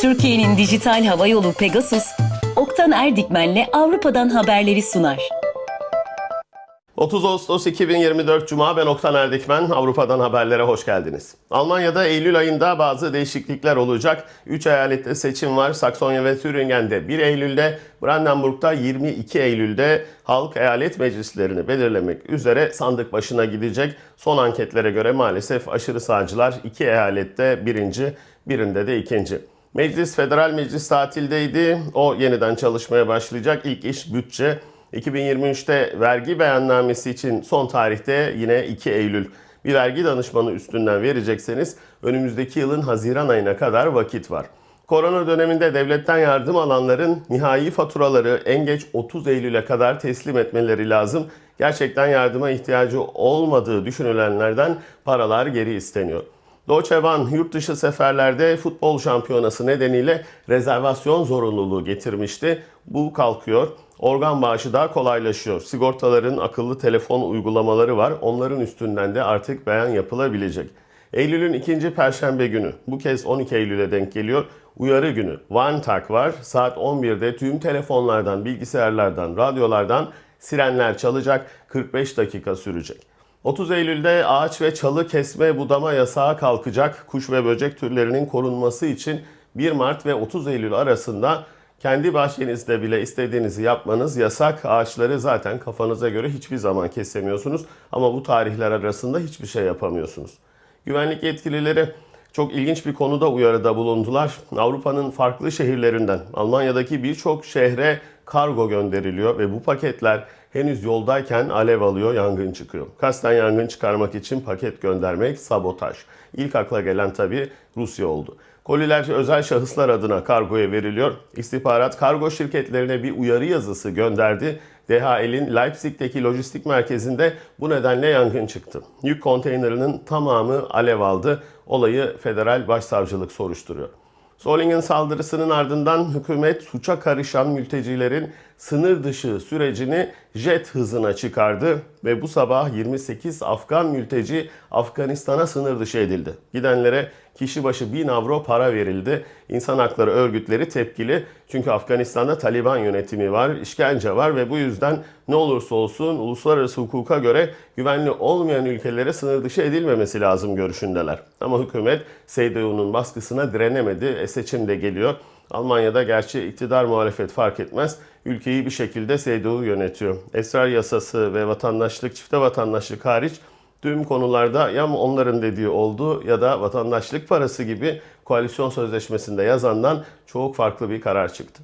Türkiye'nin dijital hava yolu Pegasus, Oktan Erdikmen'le Avrupa'dan haberleri sunar. 30 Ağustos 2024 Cuma ben Oktan Erdikmen. Avrupa'dan haberlere hoş geldiniz. Almanya'da Eylül ayında bazı değişiklikler olacak. 3 eyalette seçim var. Saksonya ve Thüringen'de 1 Eylül'de, Brandenburg'da 22 Eylül'de halk eyalet meclislerini belirlemek üzere sandık başına gidecek. Son anketlere göre maalesef aşırı sağcılar 2 eyalette birinci, birinde de ikinci. Meclis, federal meclis tatildeydi. O yeniden çalışmaya başlayacak. İlk iş bütçe. 2023'te vergi beyannamesi için son tarihte yine 2 Eylül. Bir vergi danışmanı üstünden verecekseniz önümüzdeki yılın Haziran ayına kadar vakit var. Korona döneminde devletten yardım alanların nihai faturaları en geç 30 Eylül'e kadar teslim etmeleri lazım. Gerçekten yardıma ihtiyacı olmadığı düşünülenlerden paralar geri isteniyor. Deutsche Bahn yurt dışı seferlerde futbol şampiyonası nedeniyle rezervasyon zorunluluğu getirmişti. Bu kalkıyor. Organ bağışı daha kolaylaşıyor. Sigortaların akıllı telefon uygulamaları var. Onların üstünden de artık beyan yapılabilecek. Eylül'ün ikinci perşembe günü, bu kez 12 Eylül'e denk geliyor. Uyarı günü, Warntag var. Saat 11'de tüm telefonlardan, bilgisayarlardan, radyolardan sirenler çalacak. 45 dakika sürecek. 30 Eylül'de ağaç ve çalı kesme budama yasağı kalkacak. Kuş ve böcek türlerinin korunması için 1 Mart ve 30 Eylül arasında kendi bahçenizde bile istediğinizi yapmanız yasak. Ağaçları zaten kafanıza göre hiçbir zaman kesemiyorsunuz ama bu tarihler arasında hiçbir şey yapamıyorsunuz. Güvenlik yetkilileri çok ilginç bir konuda uyarıda bulundular. Avrupa'nın farklı şehirlerinden Almanya'daki birçok şehre kargo gönderiliyor ve bu paketler henüz yoldayken alev alıyor, yangın çıkıyor. Kasten yangın çıkarmak için paket göndermek sabotaj. İlk akla gelen tabii Rusya oldu. Koliler özel şahıslar adına kargoya veriliyor. İstihbarat kargo şirketlerine bir uyarı yazısı gönderdi. DHL'in Leipzig'teki lojistik merkezinde bu nedenle yangın çıktı. Yük konteynerinin tamamı alev aldı. Olayı federal başsavcılık soruşturuyor. Solingen saldırısının ardından hükümet suça karışan mültecilerin sınır dışı sürecini jet hızına çıkardı ve bu sabah 28 Afgan mülteci Afganistan'a sınır dışı edildi. Gidenlere kişi başı 1000 avro para verildi. İnsan hakları örgütleri tepkili çünkü Afganistan'da Taliban yönetimi var, işkence var ve bu yüzden ne olursa olsun uluslararası hukuka göre güvenli olmayan ülkelere sınır dışı edilmemesi lazım görüşündeler. Ama hükümet CDU'nun baskısına direnemedi. E seçim de geliyor. Almanya'da gerçi iktidar muhalefet fark etmez. Ülkeyi bir şekilde CDU yönetiyor. Esrar yasası ve vatandaşlık, çifte vatandaşlık hariç tüm konularda ya onların dediği oldu ya da vatandaşlık parası gibi koalisyon sözleşmesinde yazandan çok farklı bir karar çıktı.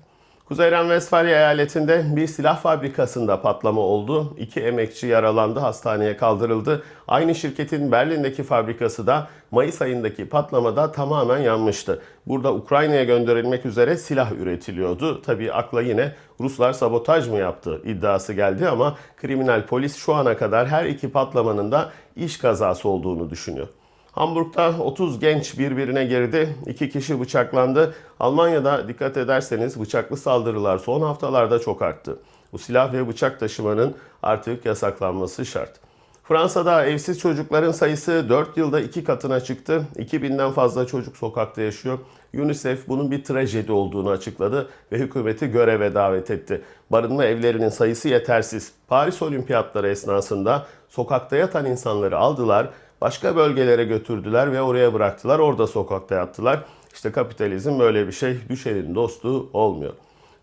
Kuzey Ren-Vestfalya eyaletinde bir silah fabrikasında patlama oldu. İki emekçi yaralandı, hastaneye kaldırıldı. Aynı şirketin Berlin'deki fabrikası da Mayıs ayındaki patlamada tamamen yanmıştı. Burada Ukrayna'ya gönderilmek üzere silah üretiliyordu. Tabii akla yine Ruslar sabotaj mı yaptı iddiası geldi ama kriminal polis şu ana kadar her iki patlamanın da iş kazası olduğunu düşünüyor. Hamburg'da 30 genç birbirine girdi. İki kişi bıçaklandı. Almanya'da dikkat ederseniz bıçaklı saldırılar son haftalarda çok arttı. Bu silah ve bıçak taşımanın artık yasaklanması şart. Fransa'da evsiz çocukların sayısı 4 yılda 2 katına çıktı. 2000'den fazla çocuk sokakta yaşıyor. UNICEF bunun bir trajedi olduğunu açıkladı ve hükümeti göreve davet etti. Barınma evlerinin sayısı yetersiz. Paris Olimpiyatları esnasında sokakta yatan insanları aldılar, başka bölgelere götürdüler ve oraya bıraktılar. Orada sokakta yattılar. İşte kapitalizm böyle bir şey. Düşenin dostu olmuyor.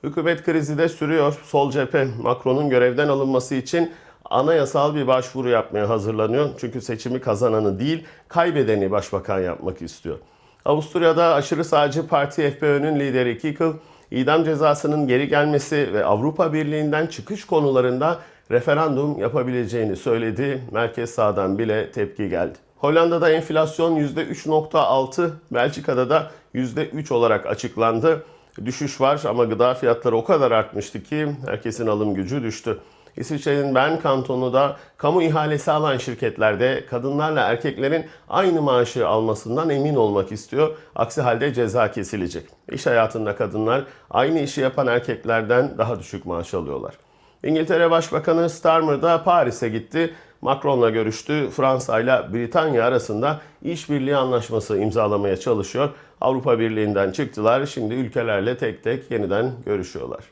Hükümet krizi de sürüyor. Sol cephe Macron'un görevden alınması için anayasal bir başvuru yapmaya hazırlanıyor. Çünkü seçimi kazananı değil, kaybedeni başbakan yapmak istiyor. Avusturya'da aşırı sağcı parti FPÖ'nün lideri Kickel, idam cezasının geri gelmesi ve Avrupa Birliği'nden çıkış konularında referandum yapabileceğini söyledi. Merkez sağdan bile tepki geldi. Hollanda'da enflasyon %3.6, Belçika'da da %3 olarak açıklandı. Düşüş var ama gıda fiyatları o kadar artmıştı ki herkesin alım gücü düştü. İsviçre'nin Bern kantonu da kamu ihalesi alan şirketlerde kadınlarla erkeklerin aynı maaşı almasından emin olmak istiyor. Aksi halde ceza kesilecek. İş hayatında kadınlar aynı işi yapan erkeklerden daha düşük maaş alıyorlar. İngiltere Başbakanı Starmer da Paris'e gitti. Macron'la görüştü. Fransa ile Britanya arasında işbirliği anlaşması imzalamaya çalışıyor. Avrupa Birliği'nden çıktılar. Şimdi ülkelerle tek tek yeniden görüşüyorlar.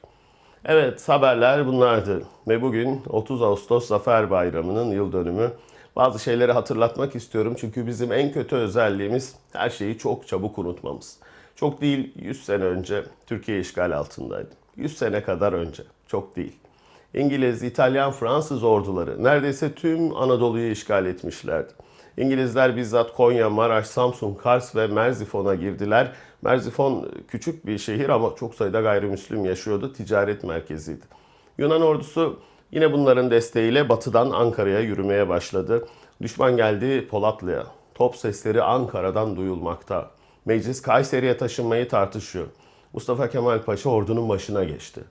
Evet haberler bunlardı. Ve bugün 30 Ağustos Zafer Bayramı'nın yıl dönümü. Bazı şeyleri hatırlatmak istiyorum çünkü bizim en kötü özelliğimiz her şeyi çok çabuk unutmamız. Çok değil 100 sene önce Türkiye işgal altındaydı. 100 sene kadar önce. Çok değil. İngiliz, İtalyan, Fransız orduları neredeyse tüm Anadolu'yu işgal etmişlerdi. İngilizler bizzat Konya, Maraş, Samsun, Kars ve Merzifon'a girdiler. Merzifon küçük bir şehir ama çok sayıda gayrimüslim yaşıyordu. Ticaret merkeziydi. Yunan ordusu yine bunların desteğiyle batıdan Ankara'ya yürümeye başladı. Düşman geldi Polatlı'ya. Top sesleri Ankara'dan duyulmakta. Meclis Kayseri'ye taşınmayı tartışıyor. Mustafa Kemal Paşa ordunun başına geçti.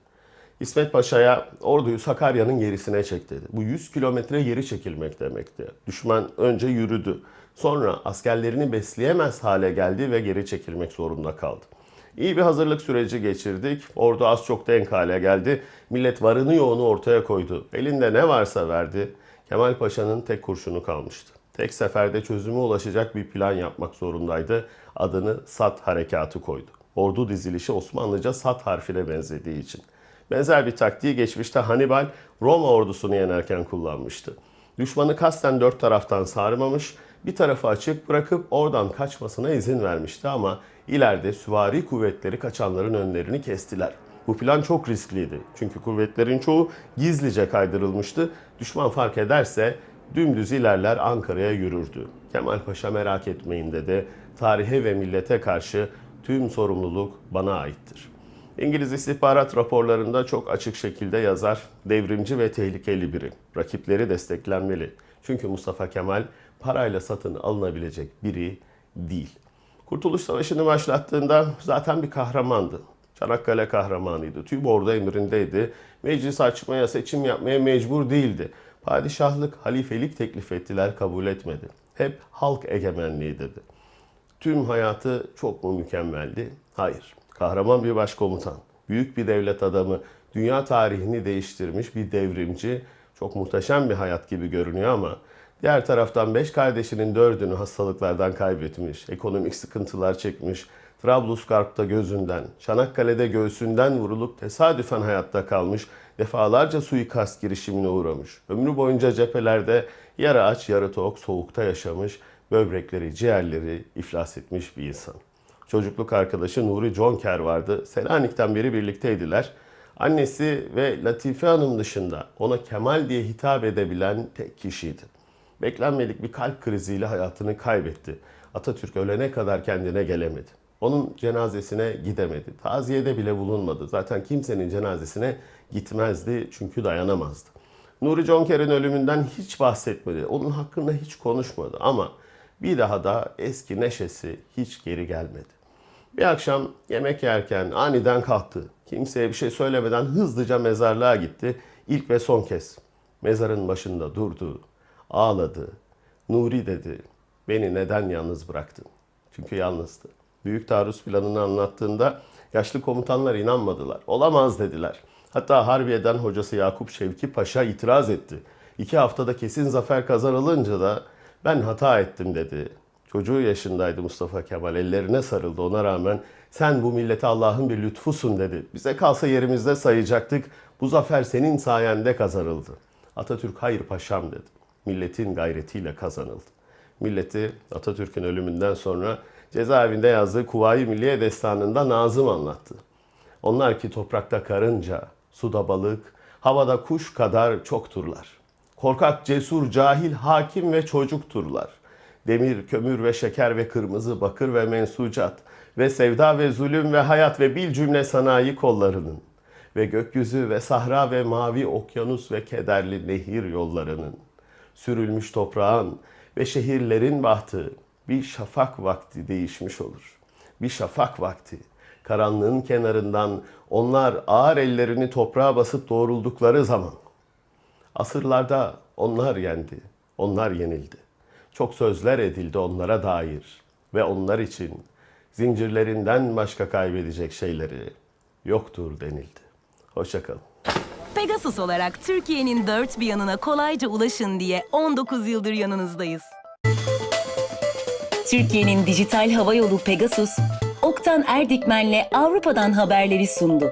İsmet Paşa'ya orduyu Sakarya'nın gerisine çek dedi. Bu 100 kilometre geri çekilmek demekti. Düşman önce yürüdü. Sonra askerlerini besleyemez hale geldi ve geri çekilmek zorunda kaldı. İyi bir hazırlık süreci geçirdik. Ordu az çok denk hale geldi. Millet varını yoğunu ortaya koydu. Elinde ne varsa verdi. Kemal Paşa'nın tek kurşunu kalmıştı. Tek seferde çözüme ulaşacak bir plan yapmak zorundaydı. Adını Sat Harekatı koydu. Ordu dizilişi Osmanlıca Sat harfine benzediği için. Benzer bir taktiği geçmişte Hannibal Roma ordusunu yenerken kullanmıştı. Düşmanı kasten dört taraftan sarmamış, bir tarafı açık bırakıp oradan kaçmasına izin vermişti ama ileride süvari kuvvetleri kaçanların önlerini kestiler. Bu plan çok riskliydi. Çünkü kuvvetlerin çoğu gizlice kaydırılmıştı. Düşman fark ederse dümdüz ilerler Ankara'ya yürürdü. Kemal Paşa merak etmeyin dedi. Tarihe ve millete karşı tüm sorumluluk bana aittir. İngiliz istihbarat raporlarında çok açık şekilde yazar. Devrimci ve tehlikeli biri. Rakipleri desteklenmeli. Çünkü Mustafa Kemal parayla satın alınabilecek biri değil. Kurtuluş Savaşı'nı başlattığında zaten bir kahramandı. Çanakkale kahramanıydı. Tüm ordu emrindeydi. Meclis açmaya, seçim yapmaya mecbur değildi. Padişahlık, halifelik teklif ettiler, kabul etmedi. Hep halk egemenliği dedi. Tüm hayatı çok mu mükemmeldi? Hayır. Kahraman bir başkomutan, büyük bir devlet adamı, dünya tarihini değiştirmiş bir devrimci, çok muhteşem bir hayat gibi görünüyor ama diğer taraftan beş kardeşinin dördünü hastalıklardan kaybetmiş, ekonomik sıkıntılar çekmiş, Trablusgarp'ta gözünden, Çanakkale'de göğsünden vurulup tesadüfen hayatta kalmış, defalarca suikast girişimine uğramış. Ömrü boyunca cephelerde yarı aç yarı tok soğukta yaşamış, böbrekleri, ciğerleri iflas etmiş bir insan. Çocukluk arkadaşı Nuri Jonker vardı. Selanik'ten beri birlikteydiler. Annesi ve Latife Hanım dışında ona Kemal diye hitap edebilen tek kişiydi. Beklenmedik bir kalp kriziyle hayatını kaybetti. Atatürk ölene kadar kendine gelemedi. Onun cenazesine gidemedi. Taziyede bile bulunmadı. Zaten kimsenin cenazesine gitmezdi çünkü dayanamazdı. Nuri Jonker'in ölümünden hiç bahsetmedi. Onun hakkında hiç konuşmadı ama bir daha da eski neşesi hiç geri gelmedi. Bir akşam yemek yerken aniden kalktı. Kimseye bir şey söylemeden hızlıca mezarlığa gitti. İlk ve son kez. Mezarın başında durdu, ağladı. Nuri dedi, beni neden yalnız bıraktın? Çünkü yalnızdı. Büyük taarruz planını anlattığında yaşlı komutanlar inanmadılar. Olamaz dediler. Hatta Harbiye'den hocası Yakup Şevki Paşa itiraz etti. İki haftada kesin zafer kazanılınca da ben hata ettim dedi. Çocuğu yaşındaydı Mustafa Kemal. Ellerine sarıldı ona rağmen. Sen bu millete Allah'ın bir lütfusun dedi. Bize kalsa yerimizde sayacaktık. Bu zafer senin sayende kazanıldı. Atatürk hayır paşam dedi. Milletin gayretiyle kazanıldı. Milleti Atatürk'ün ölümünden sonra cezaevinde yazdığı Kuvayi Milliye Destanı'nda Nazım anlattı. Onlar ki toprakta karınca, suda balık, havada kuş kadar çokturlar. Korkak, cesur, cahil, hakim ve çocukturlar. Demir, kömür ve şeker ve kırmızı, bakır ve mensucat ve sevda ve zulüm ve hayat ve bil cümle sanayi kollarının ve gökyüzü ve sahra ve mavi okyanus ve kederli nehir yollarının sürülmüş toprağın ve şehirlerin bahtı bir şafak vakti değişmiş olur. Bir şafak vakti. Karanlığın kenarından onlar ağır ellerini toprağa basıp doğruldukları zaman Asırlarda onlar yendi, onlar yenildi. Çok sözler edildi onlara dair ve onlar için zincirlerinden başka kaybedecek şeyleri yoktur denildi. Hoşçakalın. Pegasus olarak Türkiye'nin dört bir yanına kolayca ulaşın diye 19 yıldır yanınızdayız. Türkiye'nin dijital havayolu Pegasus, Oktan Erdikmen'le Avrupa'dan haberleri sundu.